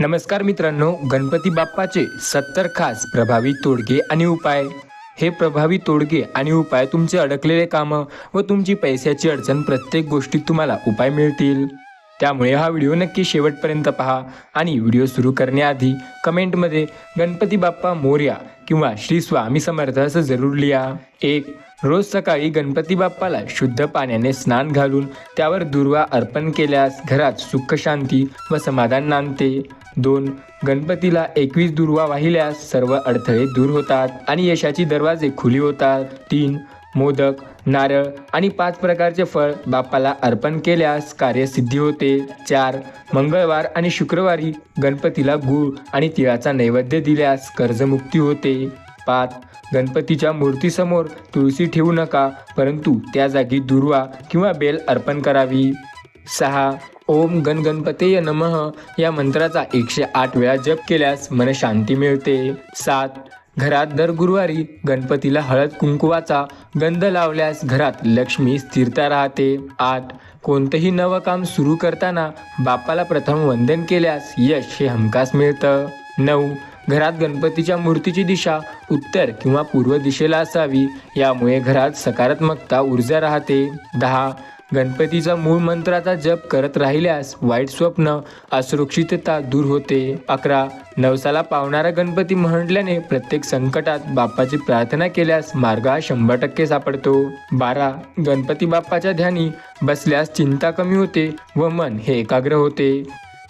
नमस्कार मित्रांनो गणपती बाप्पाचे सत्तर खास प्रभावी तोडगे आणि उपाय. हे प्रभावी तोडगे आणि उपाय तुमचे अडकलेले कामं व तुमची पैशाची अडचण प्रत्येक गोष्टीत तुम्हाला उपाय मिळतील. त्यामुळे हा व्हिडिओ नक्की शेवटपर्यंत पहा आणि व्हिडिओ सुरू करण्याआधी कमेंटमध्ये गणपती बाप्पा मोर्या किंवा श्री स्वामी समर्थ असं जरूर लिहा. एक रोज सकाळी गणपती बाप्पाला शुद्ध पाण्याने स्नान घालून त्यावर दुर्वा अर्पण केल्यास घरात सुख शांती व समाधान नांदते. दोन गणपतीला एकवीस दुर्वा वाहिल्यास सर्व अडथळे दूर होतात आणि यशाची दरवाजे खुली होतात. तीन मोदक नारळ आणि पाच प्रकारचे फळ बाप्पाला अर्पण केल्यास कार्यसिद्धी होते. चार मंगळवार आणि शुक्रवारी गणपतीला गूळ आणि तिळाचा नैवेद्य दिल्यास कर्जमुक्ती होते. पाच गणपतीच्या मूर्तीसमोर तुळशी ठेवू नका परंतु त्या जागी दुर्वा किंवा बेल अर्पण करावी. सहा. ओम गणगणपतेय नमः. या मंत्राचा एकशे आठ वेळा जप केल्यास मन शांती मिळते. सात. घरात दर गुरुवारी गणपतीला हळद कुंकुवाचा गंध लावल्यास घरात लक्ष्मी स्थिरता राहते. आठ. कोणतंही नवं काम सुरू करताना बापाला प्रथम वंदन केल्यास यश हे हमखास मिळतं. नऊ. घरात गणपतीच्या मूर्तीची दिशा उत्तर किंवा पूर्व दिशेला असावी. यामुळे घरात सकारात्मकता ऊर्जा राहते. दहा. गणपतीचा मूळ मंत्राचा जप करत राहिल्यास वाईट स्वप्न असुरक्षितता दूर होते. अकरा. नवसाला पावणारा गणपती म्हटल्याने प्रत्येक संकटात बाप्पाची प्रार्थना केल्यास मार्ग हा शंभर टक्के सापडतो. बारा. गणपती बाप्पाच्या ध्यानी बसल्यास चिंता कमी होते व मन हे एकाग्र होते.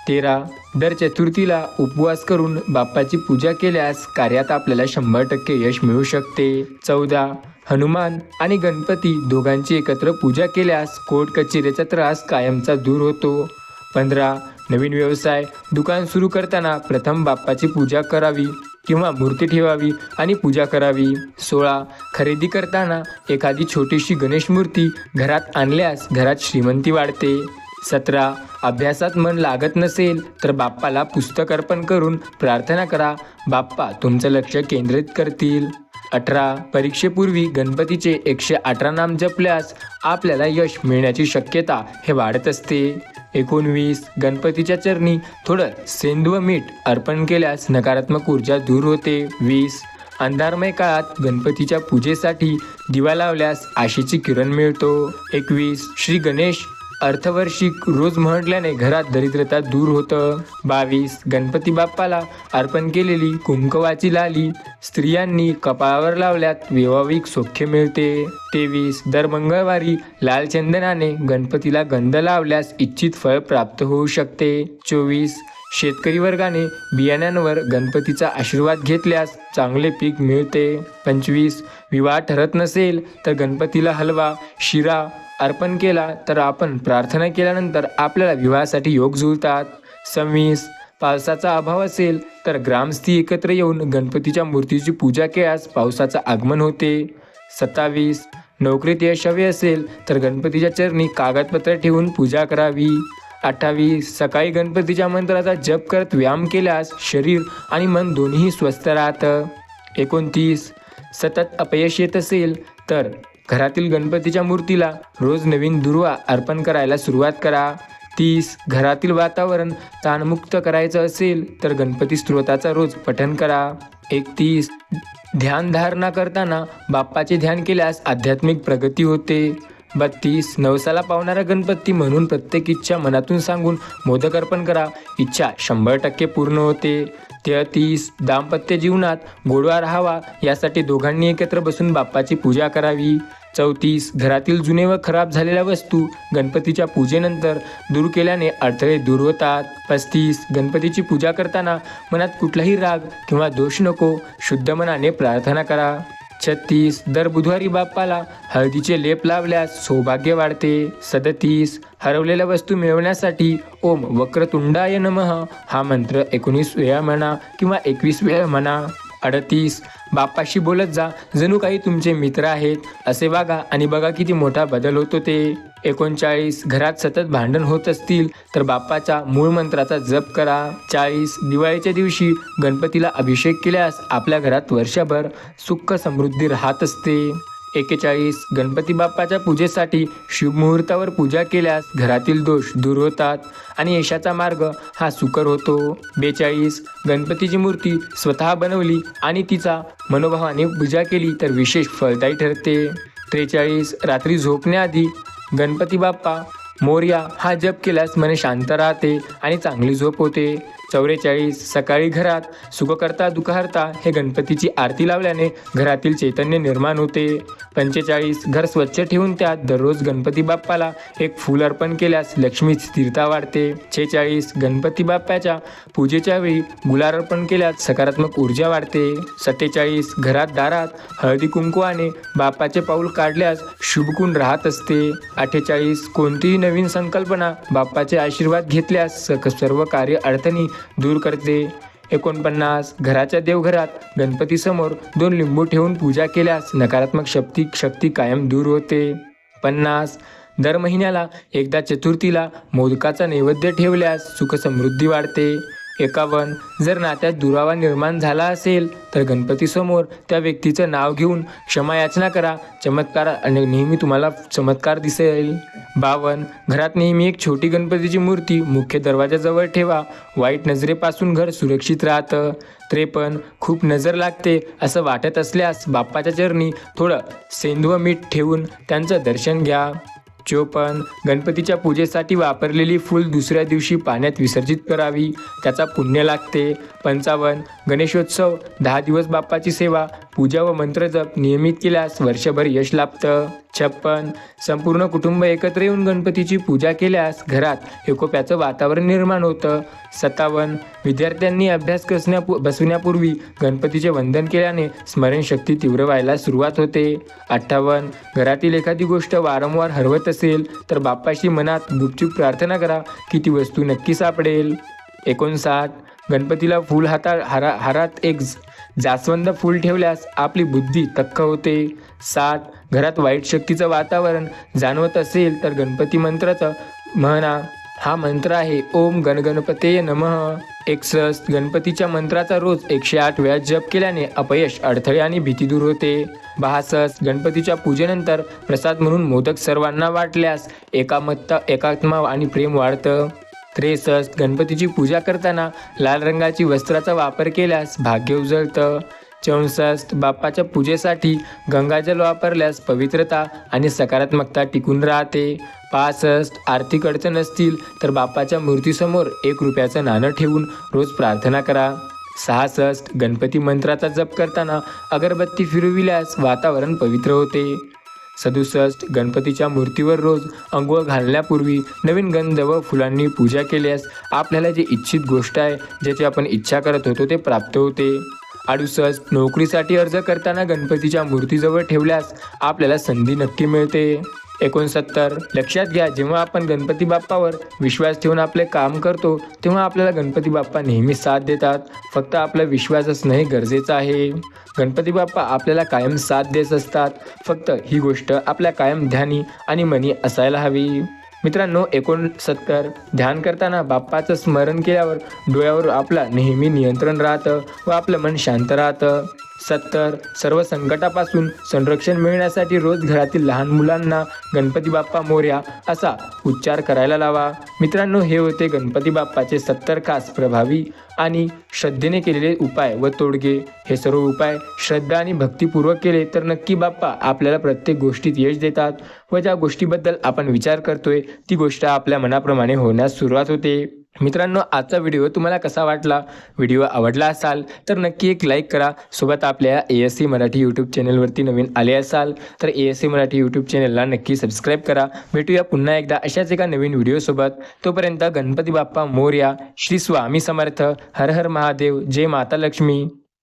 तेरा. दर चतुर्थीला उपवास करून बाप्पाची पूजा केल्यास कार्यात आपल्याला शंभर टक्के यश मिळू शकते. चौदा. हनुमान आणि गणपती दोघांची एकत्र पूजा केल्यास कोर्ट कचेरीचा त्रास कायमचा दूर होतो. पंधरा नवीन व्यवसाय दुकान सुरू करताना प्रथम बाप्पाची पूजा करावी किंवा मूर्ती ठेवावी आणि पूजा करावी. सोळा खरेदी करताना एखादी छोटीशी गणेश मूर्ती घरात आणल्यास घरात श्रीमंती वाढते. सतरा अभ्यासात मन लागत नसेल तर बाप्पाला पुस्तक अर्पण करून प्रार्थना करा. बाप्पा तुमचं लक्ष केंद्रित करतील. अठरा. परीक्षेपूर्वी गणपतीचे एकशे अठरा नाम जपल्यास आपल्याला यश मिळण्याची शक्यता हे वाढत असते. एकोणवीस. गणपतीच्या चरणी थोडं सेंदव मीठ अर्पण केल्यास नकारात्मक ऊर्जा दूर होते. वीस. अंधारमय काळात गणपतीच्या पूजेसाठी दिवा लावल्यास आशेची किरण मिळतो. एकवीस. श्री गणेश अर्थवर्षिक रोज म्हटल्याने घरात दरिद्रता दूर होतं. बावीस गणपती बाप्पाला अर्पण केलेली कुंकवाची लाली स्त्रियांनी कपाळावर लावल्यात वैवाहिक सौख्य मिळते. तेवीस दर मंगळवारी लाल चंदनाने गणपतीला गंध लावल्यास इच्छित फळ प्राप्त होऊ शकते. चोवीस शेतकरी वर्गाने बियाण्यांवर गणपतीचा आशीर्वाद घेतल्यास चांगले पीक मिळते. पंचवीस विवाह ठरत नसेल तर गणपतीला हलवा शिरा अर्पण केला तर आपण प्रार्थना केल्यानंतर आपल्याला विवाहासाठी योग जुळतात. सव्वीस पावसाचा अभाव असेल तर ग्रामस्थी एकत्र येऊन गणपतीच्या मूर्तीची पूजा केल्यास पावसाचं आगमन होते. सत्तावीस नोकरीत यश हवे असेल तर गणपतीच्या चरणी कागदपत्र ठेवून पूजा करावी. अठ्ठावीस सकाळी गणपतीच्या मंत्राचा जप करत व्यायाम केल्यास शरीर आणि मन दोन्ही स्वस्थ राहतं. एकोणतीस सतत अपयश येत असेल तर घरातील गणपतीच्या मूर्तीला रोज नवीन दुर्वा अर्पण करायला सुरुवात करा. तीस घरातील वातावरण ताणमुक्त करायचं असेल तर गणपती स्त्रोताचा रोज पठण करा. एकतीस ध्यानधारणा करताना बाप्पाचे ध्यान केल्यास आध्यात्मिक प्रगती होते. बत्तीस नवसाला पावणारा गणपती म्हणून प्रत्येक इच्छा मनातून सांगून मोदक अर्पण करा. इच्छा शंभर टक्के पूर्ण होते. तेहतीस दाम्पत्य जीवनात गोडवा राहावा यासाठी दोघांनी एकत्र बसून बाप्पाची पूजा करावी. चौतीस घरातील जुने व खराब झालेल्या वस्तू गणपतीच्या पूजेनंतर दूर केल्याने अडथळे दूर होतात. पस्तीस गणपतीची पूजा करताना मनात कुठलाही राग किंवा दोष नको शुद्ध मनाने प्रार्थना करा. छत्तीस दर बुधवारी बाप्पाला हळदीचे लेप लावल्यास सौभाग्य वाढते. सदतीस हरवलेल्या वस्तू मिळवण्यासाठी ओम वक्रतुंडाय नमः हा मंत्र एकोणीस वेळा म्हणा किंवा एकवीस वेळा म्हणा. अडतीस. बाप्पाशी बोलत जा. जणू काही तुमचे मित्र आहेत. असे वागा आणि बघा किती मोठा बदल होतो ते. एकोणचाळीस. घरात सतत भांडण होत असतील तर बाप्पाच्या मूळ मंत्राचा जप करा. चाळीस. दिवाळीच्या दिवशी गणपतीला अभिषेक केल्यास आपल्या घरात वर्षभर सुख समृद्धी राहत असते. एकेचाळीस. गणपती बाप्पाच्या पूजेसाठी शिवमुहूर्तावर पूजा केल्यास घरातील दोष दूर होतात आणि यशाचा मार्ग हा सुकर होतो. बेचाळीस. गणपतीची मूर्ती स्वतः बनवली आणि तिचा मनोभावाने पूजा केली तर विशेष फलदायी ठरते. त्रेचाळीस. रात्री झोपण्याआधी गणपती बाप्पा मोर्या हा जप केल्यास मन शांत राहते आणि चांगली झोप होते. चौवेचाळीस सकाळी घरात सुखकर्ता दुःखहर्ता हे गणपतीची आरती लावल्याने घरातील चैतन्य निर्माण होते. पंचेचाळीस घर स्वच्छ ठेवून त्यात दररोज गणपती बाप्पाला एक फूल अर्पण केल्यास लक्ष्मी स्थिरता वाढते. छेचाळीस गणपती बाप्पाच्या पूजेच्या वेळी गुलाल अर्पण केल्यास सकारात्मक ऊर्जा वाढते. सत्तेचाळीस घरात दारात हळदी कुंकवाने बाप्पाचे पाऊल काढल्यास शुभगुण राहत असते. अठ्ठेचाळीस कोणतीही नवीन संकल्पना बाप्पाचे आशीर्वाद घेतल्यास सर्व कार्य अडचणी दूर करते. एकोणपन्नास घराच्या देवघरात गणपतीसमोर दोन लिंबू ठेवून पूजा केल्यास नकारात्मक शक्ती शक्ती कायम दूर होते. पन्नास दर महिन्याला एकदा चतुर्थीला मोदकाचा नैवेद्य ठेवल्यास सुख समृद्धी वाढते. एकावन्न. जर नात्यात दुरावा निर्माण झाला असेल तर गणपतीसमोर त्या व्यक्तीचं नाव घेऊन क्षमायाचना करा. चमत्कार आणि नेहमी तुम्हाला चमत्कार दिसेल. बावन्न. घरात नेहमी एक छोटी गणपतीची मूर्ती मुख्य दरवाजाजवळ ठेवा. वाईट नजरेपासून घर सुरक्षित राहतं. त्रेपन्न. खूप नजर लागते असं वाटत असल्यास बाप्पाच्या चरणी थोडं सेंदव मीठ ठेवून त्यांचं दर्शन घ्या. चोपन गणपतीच्या पूजेसाठी वापरलेली फूल दुसऱ्या दिवशी पाण्यात विसर्जित करावी त्याचा पुण्य लागते. पंचावन्न गणेशोत्सव दहा दिवस बाप्पाची सेवा पूजा व मंत्रजप नियमित केल्यास वर्षभर यश लाभतं. छप्पन. संपूर्ण कुटुंब एकत्र येऊन गणपतीची पूजा केल्यास घरात एकोप्याचं वातावरण निर्माण होतं. सत्तावन्न. विद्यार्थ्यांनी अभ्यास कसण्या बसवण्यापूर्वी गणपतीचे वंदन केल्याने स्मरणशक्ती तीव्र व्हायला सुरुवात होते. अठ्ठावन्न. घरातील एखादी गोष्ट वारंवार हरवत असेल तर बाप्पाशी मनात गुपचूप प्रार्थना करा की ती वस्तू नक्की सापडेल. एकोणसाठ. गणपतीला फूल हाता हारा हारात एक जास्वंद फूल ठेवल्यास आपली बुद्धी तक्क होते. सात घरात वाईट शक्तीचं वातावरण जाणवत असेल तर गणपती मंत्राचं म्हणा. हा मंत्र आहे ओम गणगणपते नमः. एकसष्ट गणपतीच्या मंत्राचा रोज एकशे आठ वेळा जप केल्याने अपयश अडथळे आणि भीती दूर होते. बहासष्ट गणपतीच्या पूजेनंतर प्रसाद म्हणून मोदक सर्वांना वाटल्यास एकामत्ता एकात्मा आणि प्रेम वाढतं. त्रेसष्ट गणपतीची पूजा करताना लाल रंगाची वस्त्राचा वापर केल्यास भाग्य उजळतं. चौसष्ट बाप्पाच्या पूजेसाठी गंगाजल वापरल्यास पवित्रता आणि सकारात्मकता टिकून राहते. पासष्ट आर्थिक अडचण असतील तर बाप्पाच्या मूर्तीसमोर एक रुपयाचं नाणं ठेवून रोज प्रार्थना करा. सहासष्ट गणपती मंत्राचा जप करताना अगरबत्ती फिरविल्यास वातावरण पवित्र होते. सदुसष्ट गणपतीच्या मूर्तीवर रोज अंघोळ घालण्यापूर्वी नवीन गंध व फुलांनी पूजा केल्यास आपल्याला जी इच्छित गोष्ट आहे ज्याची आपण इच्छा करत होतो ते प्राप्त होते. अडुसष्ट नोकरीसाठी अर्ज करताना गणपतीच्या मूर्तीजवळ ठेवल्यास आपल्याला संधी नक्की मिळते. एकोणसत्तर. लक्षात घ्या जेव्हा आपण गणपती बाप्पावर विश्वास ठेवून आपले काम करतो तेव्हा आपल्याला गणपती बाप्पा नेहमी साथ देतात. फक्त आपला विश्वास असणं हे गरजेचं आहे. गणपती बाप्पा आपल्याला कायम साथ देत असतात. फक्त ही गोष्ट आपल्या कायम ध्यानी आणि मनी असायला हवी. मित्रांनो एकोणसत्तर. ध्यान करताना बाप्पाचं स्मरण केल्यावर डोळ्यावर आपला नेहमी नियंत्रण राहतं व आपलं मन शांत राहतं. सत्तर. सर्व संकटापासून संरक्षण मिळण्यासाठी रोज घरातील लहान मुलांना गणपती बाप्पा मोर्या असा उच्चार करायला लावा. मित्रांनो हे होते गणपती बाप्पाचे सत्तर खास प्रभावी आणि श्रद्धेने केलेले उपाय व तोडगे. हे सर्व उपाय श्रद्धा आणि भक्तीपूर्वक केले तर नक्की बाप्पा आपल्याला प्रत्येक गोष्टीत यश देतात व ज्या गोष्टीबद्दल आपण विचार करतोय ती गोष्ट आपल्या मनाप्रमाणे होण्यास सुरुवात होते. मित्रांनो आजचा व्हिडिओ तुम्हाला कसा वाटला? व्हिडिओ आवडला असाल तर नक्की एक लाईक करा. सोबत आपल्या A S C Marathi YouTube चॅनलवरती नवीन आले असाल तर A S C Marathi YouTube चॅनलला नक्की सबस्क्राईब करा. भेटूया पुन्हा एकदा अशाच एका नवीन व्हिडिओसोबत तोपर्यंत गणपती बाप्पा मोर्या श्री स्वामी समर्थ हर हर महादेव जय माता लक्ष्मी.